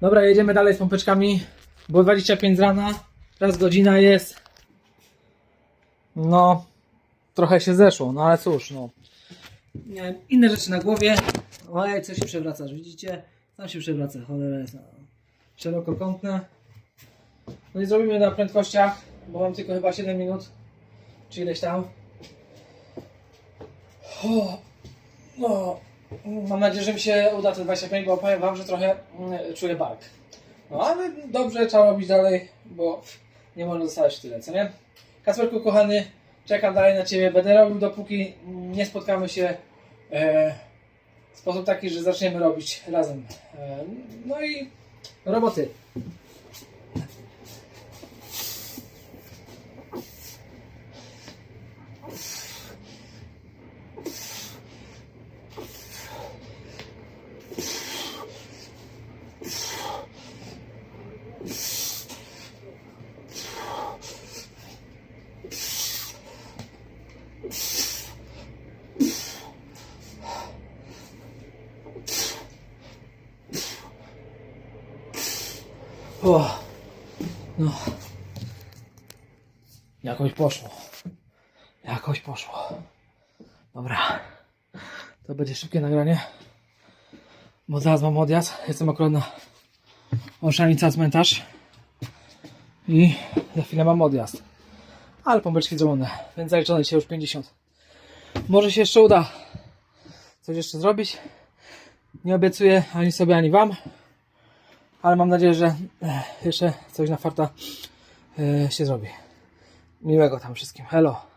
Dobra, jedziemy dalej z pompeczkami. Było 25 z rana. Teraz godzina jest. No, trochę się zeszło, no ale cóż, no. Miałem inne rzeczy na głowie. Ojej, co się przewraca, widzicie? Tam się przewraca, cholera jest. No. Szerokokątne. No i zrobimy na prędkościach, bo mam tylko chyba 7 minut. Czy ileś tam. O, no, mam nadzieję, że mi się uda te 25, bo powiem Wam, że trochę mm, czuję bark. No ale dobrze, trzeba robić dalej, bo nie można zostawać w tyle, co nie? Kacperku kochany, czekam dalej na Ciebie. Będę robił dopóki nie spotkamy się e, w sposób taki, że zaczniemy robić razem. E, no i roboty. O, no. Jakoś poszło. Jakoś poszło. Dobra. To będzie szybkie nagranie. Bo zaraz mam odjazd. Jestem akurat na Olszanica cmentarz. I za chwilę mam odjazd. Ale pompeczki zrobione. Więc zaliczone dzisiaj już 50. Może się jeszcze uda coś jeszcze zrobić. Nie obiecuję ani sobie, ani wam ale mam nadzieję, że e, jeszcze coś na farta e, się zrobi. Miłego tam wszystkim. Hello.